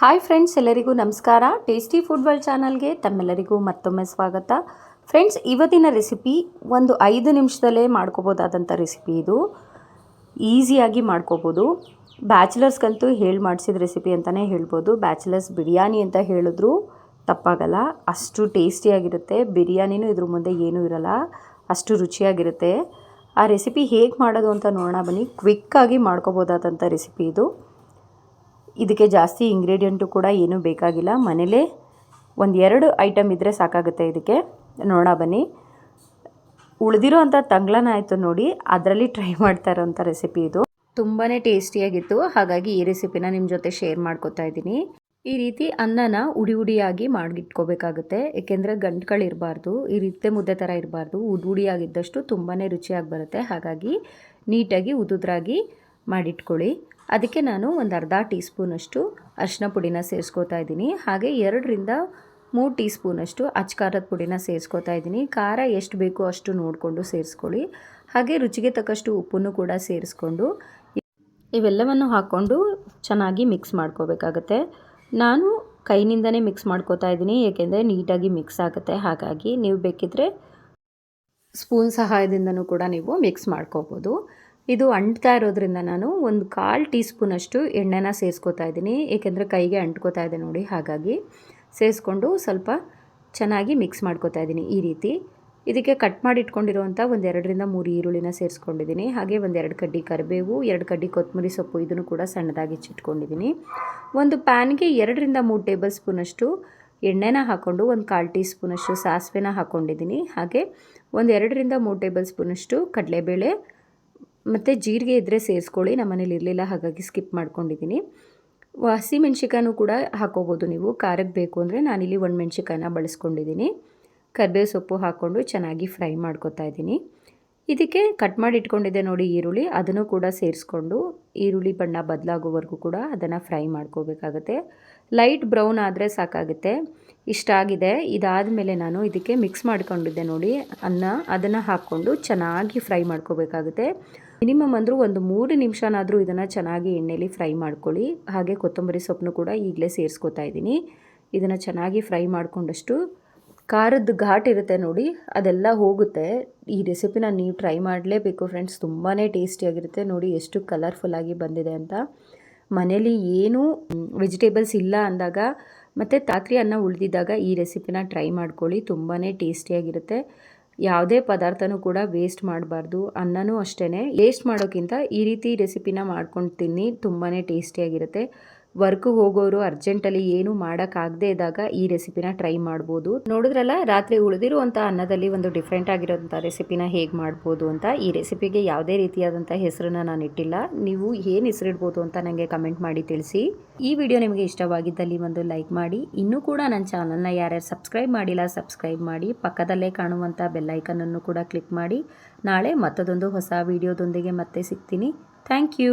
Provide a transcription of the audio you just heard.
Hi friends, ಎಲ್ಲರಿಗೂ ನಮಸ್ಕಾರ. Tasty food world ಚಾನಲ್ಗೆ ತಮ್ಮೆಲ್ಲರಿಗೂ ಮತ್ತೊಮ್ಮೆ ಸ್ವಾಗತ. ಫ್ರೆಂಡ್ಸ್ ಇವತ್ತಿನ ರೆಸಿಪಿ ಒಂದು ಐದು ನಿಮಿಷದಲ್ಲೇ ಮಾಡ್ಕೋಬೋದಾದಂಥ ರೆಸಿಪಿ ಇದು. ಈಸಿಯಾಗಿ ಮಾಡ್ಕೋಬೋದು. ಬ್ಯಾಚುಲರ್ಸ್ಗಂತೂ ಹೇಳಿ ಮಾಡಿಸಿದ ರೆಸಿಪಿ ಅಂತಲೇ ಹೇಳ್ಬೋದು. ಬ್ಯಾಚುಲರ್ಸ್ ಬಿರಿಯಾನಿ ಅಂತ ಹೇಳಿದ್ರು. ತಪ್ಪಾಗಲ್ಲ. ಅಷ್ಟು ಟೇಸ್ಟಿಯಾಗಿರುತ್ತೆ ಬಿರಿಯಾನಿನೂ ಇದ್ರ ಮುಂದೆ ಏನೂ ಇರಲ್ಲ. ಅಷ್ಟು ರುಚಿಯಾಗಿರುತ್ತೆ. ಆ ರೆಸಿಪಿ ಹೇಗೆ ಮಾಡೋದು ಅಂತ ನೋಡೋಣ ಬನ್ನಿ. ಕ್ವಿಕ್ಕಾಗಿ ಮಾಡ್ಕೋಬೋದಾದಂಥ ರೆಸಿಪಿ ಇದು. ಇದಕ್ಕೆ ಜಾಸ್ತಿ ಇಂಗ್ರೀಡಿಯೆಂಟು ಕೂಡ ಏನೂ ಬೇಕಾಗಿಲ್ಲ. ಮನೇಲೇ ಒಂದು ಎರಡು ಐಟಮ್ ಇದ್ದರೆ ಸಾಕಾಗುತ್ತೆ ಇದಕ್ಕೆ. ನೋಡೋಣ ಬನ್ನಿ. ಉಳಿದಿರೋ ಅಂಥ ತಂಗ್ಳನ ಆಯಿತು ನೋಡಿ, ಅದರಲ್ಲಿ ಟ್ರೈ ಮಾಡ್ತಾ ಇರೋಂಥ ರೆಸಿಪಿ ಇದು. ತುಂಬಾ ಟೇಸ್ಟಿಯಾಗಿತ್ತು ಹಾಗಾಗಿ ಈ ರೆಸಿಪಿನ ನಿಮ್ಮ ಜೊತೆ ಶೇರ್ ಮಾಡ್ಕೋತಾ ಇದ್ದೀನಿ. ಈ ರೀತಿ ಅನ್ನನ ಉಡಿ ಉಡಿಯಾಗಿ ಮಾಡಿಟ್ಕೋಬೇಕಾಗುತ್ತೆ ಏಕೆಂದರೆ ಗಂಟುಗಳಿರಬಾರ್ದು ಈ ರೀತಿ ಮುದ್ದೆ ಥರ ಇರಬಾರ್ದು. ಉಡಿ ಉಡಿಯಾಗಿದ್ದಷ್ಟು ತುಂಬಾ ರುಚಿಯಾಗಿ ಬರುತ್ತೆ. ಹಾಗಾಗಿ ನೀಟಾಗಿ, ಉದುದ್ರಾಗಿ ಮಾಡಿಟ್ಕೊಳ್ಳಿ. ಅದಕ್ಕೆ ನಾನು ಒಂದು ಅರ್ಧ ಟೀ ಸ್ಪೂನಷ್ಟು ಅರಿಶಿನ ಪುಡಿನ ಸೇರಿಸ್ಕೋತಾ ಇದ್ದೀನಿ. ಹಾಗೆ ಎರಡರಿಂದ ಮೂರು ಟೀ ಸ್ಪೂನಷ್ಟು ಅಚ್ಕಾರದ ಪುಡಿನ ಸೇರಿಸ್ಕೋತಾ ಇದ್ದೀನಿ. ಖಾರ ಎಷ್ಟು ಬೇಕೋ ಅಷ್ಟು ನೋಡಿಕೊಂಡು ಸೇರಿಸ್ಕೊಳ್ಳಿ. ಹಾಗೆ ರುಚಿಗೆ ತಕ್ಕಷ್ಟು ಉಪ್ಪನ್ನು ಕೂಡ ಸೇರಿಸ್ಕೊಂಡು ಇವೆಲ್ಲವನ್ನು ಹಾಕ್ಕೊಂಡು ಚೆನ್ನಾಗಿ ಮಿಕ್ಸ್ ಮಾಡ್ಕೋಬೇಕಾಗತ್ತೆ. ನಾನು ಕೈನಿಂದನೇ ಮಿಕ್ಸ್ ಮಾಡ್ಕೋತಾ ಇದ್ದೀನಿ, ಏಕೆಂದರೆ ನೀಟಾಗಿ ಮಿಕ್ಸ್ ಆಗುತ್ತೆ. ಹಾಗಾಗಿ ನೀವು ಬೇಕಿದ್ದರೆ ಸ್ಪೂನ್ ಸಹಾಯದಿಂದನೂ ಕೂಡ ನೀವು ಮಿಕ್ಸ್ ಮಾಡ್ಕೋಬೋದು. ಇದು ಅಂಟ್ತಾ ಇರೋದ್ರಿಂದ ನಾನು ಒಂದು ಕಾಲು ಟೀ ಸ್ಪೂನಷ್ಟು ಎಣ್ಣೆನ ಸೇರಿಸ್ಕೋತಾ ಇದ್ದೀನಿ. ಏಕೆಂದರೆ ಕೈಗೆ ಅಂಟ್ಕೋತಾ ಇದೆ ನೋಡಿ ಹಾಗಾಗಿ. ಸೇರಿಸ್ಕೊಂಡು ಸ್ವಲ್ಪ ಚೆನ್ನಾಗಿ ಮಿಕ್ಸ್ ಮಾಡ್ಕೋತಾ ಇದ್ದೀನಿ ಈ ರೀತಿ. ಇದಕ್ಕೆ ಕಟ್ ಮಾಡಿ ಇಟ್ಕೊಂಡಿರುವಂಥ ಒಂದು ಎರಡರಿಂದ ಮೂರು ಈರುಳ್ಳಿನ ಸೇರಿಸ್ಕೊಂಡಿದ್ದೀನಿ. ಹಾಗೆ ಒಂದು ಎರಡು ಕಡ್ಡಿ ಕರಿಬೇವು, ಎರಡು ಕಡ್ಡಿ ಕೊತ್ತಂಬರಿ ಸೊಪ್ಪು ಇದನ್ನು ಕೂಡ ಸಣ್ಣದಾಗಿ ಹೆಚ್ಚಿಟ್ಕೊಂಡಿದ್ದೀನಿ ಒಂದು ಪ್ಯಾನ್ಗೆ ಎರಡರಿಂದ ಮೂರು ಟೇಬಲ್ ಸ್ಪೂನಷ್ಟು ಎಣ್ಣೆನ ಹಾಕ್ಕೊಂಡು ಒಂದು ಕಾಲು ಟೀ ಸ್ಪೂನಷ್ಟು ಸಾಸಿವೆನ ಹಾಕ್ಕೊಂಡಿದ್ದೀನಿ ಹಾಗೆ ಒಂದು ಎರಡರಿಂದ ಮೂರು ಟೇಬಲ್ ಸ್ಪೂನಷ್ಟು ಕಡಲೆಬೇಳೆ ಮತ್ತು ಜೀರಿಗೆ ಇದ್ದರೆ ಸೇರಿಸ್ಕೊಳ್ಳಿ ನಮ್ಮನೇಲಿ ಇರಲಿಲ್ಲ, ಹಾಗಾಗಿ ಸ್ಕಿಪ್ ಮಾಡ್ಕೊಂಡಿದ್ದೀನಿ. ಹಸಿ ಮೆಣಸಿಕಾಯೂ ಕೂಡ ಹಾಕೋಬೋದು ನೀವು. ಖಾರಕ್ಕೆ ಬೇಕು ಅಂದರೆ ನಾನಿಲ್ಲಿ ಒಂದು ಮೆಣಸಿಕಾಯನ್ನ ಬಳಸ್ಕೊಂಡಿದ್ದೀನಿ. ಕರಿಬೇವು ಸೊಪ್ಪು ಹಾಕ್ಕೊಂಡು ಚೆನ್ನಾಗಿ ಫ್ರೈ ಮಾಡ್ಕೊತಾ ಇದ್ದೀನಿ. ಇದಕ್ಕೆ ಕಟ್ ಮಾಡಿ ಇಟ್ಕೊಂಡಿದ್ದೆ ನೋಡಿ ಈರುಳ್ಳಿ. ಅದನ್ನು ಕೂಡ ಸೇರಿಸ್ಕೊಂಡು ಈರುಳ್ಳಿ ಬಣ್ಣ ಬದಲಾಗೋವರೆಗೂ ಕೂಡ ಅದನ್ನು ಫ್ರೈ ಮಾಡ್ಕೋಬೇಕಾಗತ್ತೆ. ಲೈಟ್ ಬ್ರೌನ್ ಆದರೆ ಸಾಕಾಗುತ್ತೆ. ಇಷ್ಟ ಆಗಿದೆ. ಇದಾದ ಮೇಲೆ ನಾನು ಇದಕ್ಕೆ ಮಿಕ್ಸ್ ಮಾಡ್ಕೊಂಡಿದ್ದೆ ನೋಡಿ, ಅನ್ನ. ಅದನ್ನು ಹಾಕ್ಕೊಂಡು ಚೆನ್ನಾಗಿ ಫ್ರೈ ಮಾಡ್ಕೋಬೇಕಾಗುತ್ತೆ. ಮಿನಿಮಮ್ ಅಂದರೂ ಒಂದು ಮೂರು ನಿಮಿಷನಾದರೂ ಇದನ್ನು ಚೆನ್ನಾಗಿ ಎಣ್ಣೆಲಿ ಫ್ರೈ ಮಾಡ್ಕೊಳ್ಳಿ. ಹಾಗೆ ಕೊತ್ತಂಬರಿ ಸೊಪ್ಪನ್ನು ಕೂಡ ಈಗಲೇ ಸೇರಿಸ್ಕೊತಾ ಇದ್ದೀನಿ. ಇದನ್ನು ಚೆನ್ನಾಗಿ ಫ್ರೈ ಮಾಡಿಕೊಂಡಷ್ಟು ಖಾರದ ಘಾಟ್ ಇರುತ್ತೆ ನೋಡಿ, ಅದೆಲ್ಲ ಹೋಗುತ್ತೆ. ಈ ರೆಸಿಪಿನ ನೀವು ಟ್ರೈ ಮಾಡಲೇಬೇಕು ಫ್ರೆಂಡ್ಸ್ ತುಂಬಾ ಟೇಸ್ಟಿಯಾಗಿರುತ್ತೆ ನೋಡಿ, ಎಷ್ಟು ಕಲರ್ಫುಲ್ಲಾಗಿ ಬಂದಿದೆ ಅಂತ. ಮನೇಲಿ ಏನೂ ವೆಜಿಟೇಬಲ್ಸ್ ಇಲ್ಲ ಅಂದಾಗ, ಮತ್ತು ತಾತ್ರಿ ಅನ್ನ ಉಳಿದಿದ್ದಾಗ ಈ ರೆಸಿಪಿನ ಟ್ರೈ ಮಾಡ್ಕೊಳ್ಳಿ ತುಂಬಾ ಟೇಸ್ಟಿಯಾಗಿರುತ್ತೆ ಯಾವುದೇ ಪದಾರ್ಥನೂ ಕೂಡ ವೇಸ್ಟ್ ಮಾಡಬಾರ್ದು. ಅನ್ನನೂ ಅಷ್ಟೇ ವೇಸ್ಟ್ ಮಾಡೋಕ್ಕಿಂತ ಈ ರೀತಿ ರೆಸಿಪಿನ ಮಾಡ್ಕೊಂಡು ತಿನ್ನಿ ತುಂಬಾ ಟೇಸ್ಟಿಯಾಗಿರುತ್ತೆ ವರ್ಕ್ಗೆ ಹೋಗೋರು ಅರ್ಜೆಂಟಲ್ಲಿ ಏನು ಮಾಡೋಕ್ಕಾಗದೇ ಇದ್ದಾಗ ಈ ರೆಸಿಪಿನ ಟ್ರೈ ಮಾಡ್ಬೋದು. ನೋಡಿದ್ರಲ್ಲ, ರಾತ್ರಿ ಉಳಿದಿರುವಂಥ ಅನ್ನದಲ್ಲಿ ಒಂದು ಡಿಫ್ರೆಂಟ್ ಆಗಿರೋಂಥ ರೆಸಿಪಿನ ಹೇಗೆ ಮಾಡ್ಬೋದು ಅಂತ. ಈ ರೆಸಿಪಿಗೆ ಯಾವುದೇ ರೀತಿಯಾದಂಥ ಹೆಸರನ್ನ ನಾನು ಇಟ್ಟಿಲ್ಲ. ನೀವು ಏನು ಹೆಸರಿಡ್ಬೋದು ಅಂತ ನನಗೆ ಕಮೆಂಟ್ ಮಾಡಿ ತಿಳಿಸಿ. ಈ ವಿಡಿಯೋ ನಿಮಗೆ ಇಷ್ಟವಾಗಿದ್ದಲ್ಲಿ ಒಂದು ಲೈಕ್ ಮಾಡಿ. ಇನ್ನೂ ಕೂಡ ನನ್ನ ಚಾನಲ್ನ ಯಾರ್ಯಾರು ಸಬ್ಸ್ಕ್ರೈಬ್ ಮಾಡಿಲ್ಲ, ಸಬ್ಸ್ಕ್ರೈಬ್ ಮಾಡಿ. ಪಕ್ಕದಲ್ಲೇ ಕಾಣುವಂಥ ಬೆಲ್ಲೈಕನನ್ನು ಕೂಡ ಕ್ಲಿಕ್ ಮಾಡಿ. ನಾಳೆ ಮತ್ತದೊಂದು ಹೊಸ ವಿಡಿಯೋದೊಂದಿಗೆ ಮತ್ತೆ ಸಿಗ್ತೀನಿ. Thank you.